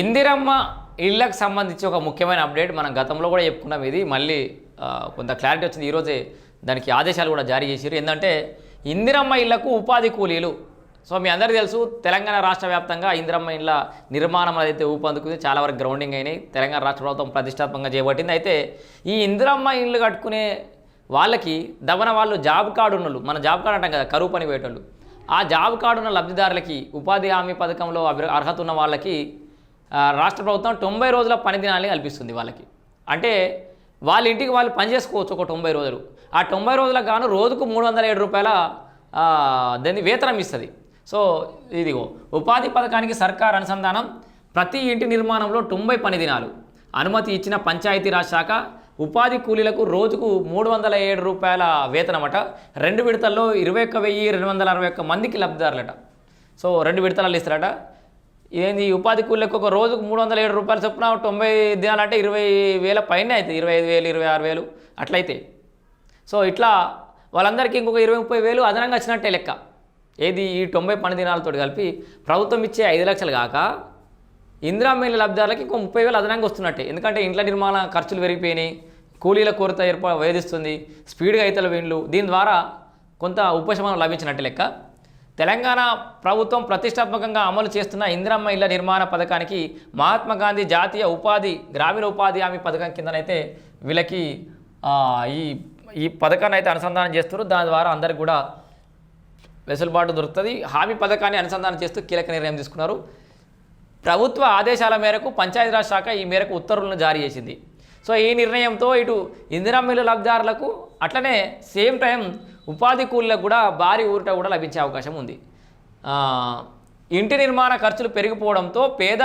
ఇందిరమ్మ ఇళ్ళకు సంబంధించి ఒక ముఖ్యమైన అప్డేట్ మనం గతంలో కూడా చెప్పుకున్నాం. ఇది మళ్ళీ కొంత క్లారిటీ వచ్చింది. ఈరోజే దానికి ఆదేశాలు కూడా జారీ చేశారు ఏంటంటే ఇందిరమ్మ ఇళ్ళకు ఉపాధి కూలీలు. సో మీ అందరికీ తెలుసు తెలంగాణ రాష్ట్ర వ్యాప్తంగా ఇందిరమ్మ ఇళ్ళ నిర్మాణం అయితే ఊపందుకుంది. చాలా వరకు గ్రౌండింగ్ అయినాయి. తెలంగాణ రాష్ట్ర ప్రభుత్వం ప్రతిష్టాత్మకంగా చేపట్టింది. అయితే ఈ ఇందిరమ్మ ఇళ్ళు కట్టుకునే వాళ్ళకి దవన వాళ్ళు జాబ్ కార్డు ఉన్నోళ్ళు మన జాబ్ కార్డు అంటాం కదా కరువు పని పోయేటోళ్ళు. ఆ జాబ్ కార్డు ఉన్న లబ్ధిదారులకి ఉపాధి హామీ పథకంలో అర్హత ఉన్న వాళ్ళకి రాష్ట్ర ప్రభుత్వం తొంభై రోజుల పని దినాలని కల్పిస్తుంది వాళ్ళకి. అంటే వాళ్ళ ఇంటికి వాళ్ళు పని చేసుకోవచ్చు ఒక తొంభై రోజులు. ఆ తొంభై రోజులకు గాను రోజుకు మూడు వందల ఏడు రూపాయల దాన్ని వేతనం ఇస్తుంది. సో ఇదిగో ఉపాధి పథకానికి సర్కార్ అనుసంధానం ప్రతి ఇంటి నిర్మాణంలో తొంభై పని దినాలు అనుమతి ఇచ్చిన పంచాయతీరాజ్ శాఖ ఉపాధి కూలీలకు రోజుకు మూడు వందల ఏడు రూపాయల వేతనమట. రెండు విడతల్లో ఇరవై ఒక్క వెయ్యి రెండు వందల అరవై ఒక్క మందికి లబ్ధిదారులట. సో రెండు విడతలలో ఇస్తారట. ఏంది ఈ ఉపాధి కూలీలకు ఒక రోజుకు మూడు వందల ఏడు రూపాయలు చొప్పున తొంభై దినాలంటే ఇరవై వేల పైన అవుతుంది ఇరవై ఐదు వేలు ఇరవై ఆరు వేలు అట్లయితే. సో ఇట్లా వాళ్ళందరికీ ఇంకొక ఇరవై ముప్పై వేలు అదనంగా వచ్చినట్టే లెక్క. ఏది ఈ తొంభై పని దినాలతో కలిపి ప్రభుత్వం ఇచ్చే ఐదు లక్షలు కాక ఇందిరా మిల్లు లబ్ధిదారులకి ఇంకో ముప్పై వేలు అదనంగా వస్తున్నట్టే. ఎందుకంటే ఇంట్ల నిర్మాణ ఖర్చులు పెరిగిపోయినాయి కూలీల కొరత ఏర్ప వేధిస్తుంది స్పీడ్గా అయితే వీళ్ళు దీని ద్వారా కొంత ఉపశమనం లభించినట్టు లెక్క. తెలంగాణ ప్రభుత్వం ప్రతిష్టాత్మకంగా అమలు చేస్తున్న ఇందిరమ్మ ఇళ్ళ నిర్మాణ పథకానికి మహాత్మాగాంధీ జాతీయ ఉపాధి గ్రామీణ ఉపాధి హామీ పథకం కిందనైతే వీళ్ళకి ఈ ఈ పథకాన్ని అయితే అనుసంధానం చేస్తారు దాని ద్వారా అందరికి కూడా వెసులుబాటు దొరుకుతుంది. హామీ పథకాన్ని అనుసంధానం చేస్తూ కీలక నిర్ణయం తీసుకున్నారు. ప్రభుత్వ ఆదేశాల మేరకు పంచాయతీరాజ్ శాఖ ఈ మేరకు ఉత్తర్వులను జారీ చేసింది. సో ఈ నిర్ణయంతో ఇటు ఇందిరా మిల్లు లబ్ధిదారులకు అట్లనే సేమ్ టైం ఉపాధి కూలీలకు కూడా భారీ ఊరట కూడా లభించే అవకాశం ఉంది. ఇంటి నిర్మాణ ఖర్చులు పెరిగిపోవడంతో పేద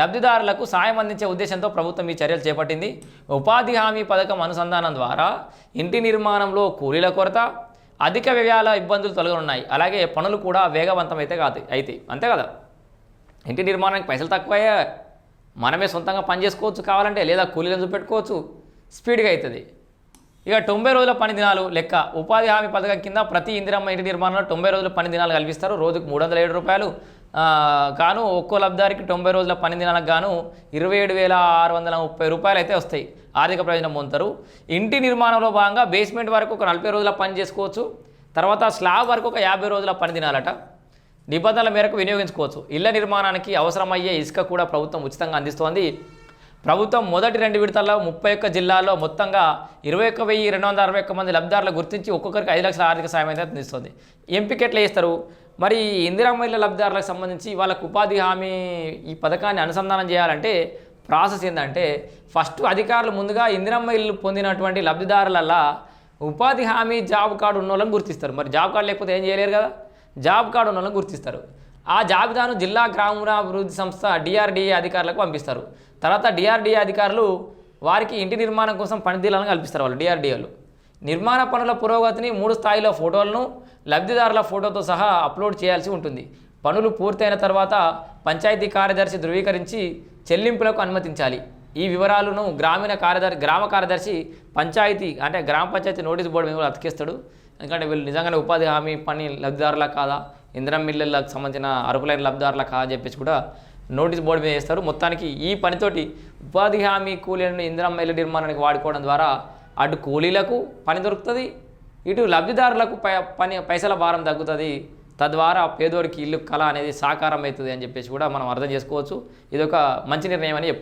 లబ్ధిదారులకు సాయం అందించే ఉద్దేశంతో ప్రభుత్వం ఈ చర్యలు చేపట్టింది. ఉపాధి హామీ పథకం అనుసంధానం ద్వారా ఇంటి నిర్మాణంలో కూలీల కొరత అధిక వ్యయాల ఇబ్బందులు తొలగనున్నాయి. అలాగే పనులు కూడా వేగవంతమైతే కాదు అయితే అంతే కదా? ఇంటి నిర్మాణానికి పైసలు తక్కువయ్యా మనమే సొంతంగా పని చేసుకోవచ్చు కావాలంటే లేదా కూలీలను చూపెట్టుకోవచ్చు. స్పీడ్గా అవుతుంది ఇక తొంభై రోజుల పని దినాలు లెక్క. ఉపాధి హామీ పథకం కింద ప్రతి ఇందిరమ్మ ఇంటి నిర్మాణంలో తొంభై రోజుల పని దినాలు కల్పిస్తారు. రోజుకు మూడు వందల ఏడు రూపాయలు. గాను ఒక్కో లబ్ధారికి తొంభై రోజుల పని దినాలకు గాను ఇరవై ఏడు వేల ఆరు వందల ముప్పై రూపాయలు అయితే వస్తాయి. ఆర్థిక ప్రయోజనం పొందుతారు. ఇంటి నిర్మాణంలో భాగంగా బేస్మెంట్ వరకు ఒక నలభై రోజుల పని చేసుకోవచ్చు. తర్వాత స్లాబ్ వరకు ఒక యాభై రోజుల పని దినాలట. నిబంధనల మేరకు వినియోగించుకోవచ్చు. ఇళ్ళ నిర్మాణానికి అవసరమయ్యే ఇసుక కూడా ప్రభుత్వం ఉచితంగా అందిస్తోంది. ప్రభుత్వం మొదటి రెండు విడతల్లో ముప్పై ఒక్క జిల్లాలో మొత్తంగా ఇరవై ఒక్క వెయ్యి రెండు వందల అరవై ఒక్క మంది లబ్ధిదారులు గుర్తించి ఒక్కొక్కరికి ఐదు లక్షల ఆర్థిక సాయం అయితే అందిస్తుంది. ఎంపిక ఎట్లా చేస్తారు? మరి ఇందిరా మహిళ లబ్ధిదారులకు సంబంధించి వాళ్ళకు ఉపాధి హామీ ఈ పథకాన్ని అనుసంధానం చేయాలంటే ప్రాసెస్ ఏంటంటే ఫస్ట్ అధికారులు ముందుగా ఇందిరమ్మ ఇల్లు పొందినటువంటి లబ్ధిదారులల్లా ఉపాధి హామీ జాబ్ కార్డు ఉన్న వాళ్ళని గుర్తిస్తారు. మరి జాబ్ కార్డు లేకపోతే ఏం చేయలేరు కదా? జాబ్ కార్డు ఉన్న వాళ్ళని గుర్తిస్తారు. ఆ జాబితాను జిల్లా గ్రామీణాభివృద్ధి సంస్థ డిఆర్డీఏ అధికారులకు పంపిస్తారు. తర్వాత డిఆర్డిఏ అధికారులు వారికి ఇంటి నిర్మాణం కోసం పనితీరాలను కల్పిస్తారు వాళ్ళు డిఆర్డీఏలు నిర్మాణ పనుల పురోగతిని మూడు స్థాయిలో ఫోటోలను లబ్ధిదారుల ఫోటోతో సహా అప్లోడ్ చేయాల్సి ఉంటుంది. పనులు పూర్తయిన తర్వాత పంచాయతీ కార్యదర్శి ధృవీకరించి చెల్లింపులకు అనుమతించాలి. ఈ వివరాలను గ్రామీణ కార్యదర్శి గ్రామ కార్యదర్శి పంచాయతీ అంటే గ్రామ పంచాయతీ నోటీస్ బోర్డు మీద అతికేస్తాడు అతికిస్తాడు. ఎందుకంటే వీళ్ళు నిజంగానే ఉపాధి హామీ పని లబ్ధిదారులా కాదా? ఇంద్రం మిల్లలకు సంబంధించిన అర్హులైన లబ్ధిదారులా కాదా అని చెప్పేసి కూడా నోటీస్ బోర్డు మీద వేస్తారు. మొత్తానికి ఈ పనితోటి ఉపాధి హామీ కూలీలను ఇంద్రం మిల్ల నిర్మాణానికి వాడుకోవడం ద్వారా అటు కూలీలకు పని దొరుకుతుంది ఇటు లబ్ధిదారులకు పై పని పైసల భారం తగ్గుతుంది. తద్వారా పేదోడికి ఇల్లు కళ అనేది సాకారం అవుతుంది అని చెప్పేసి కూడా మనం అర్థం చేసుకోవచ్చు. ఇది ఒక మంచి నిర్ణయం అని చెప్పుకోవచ్చు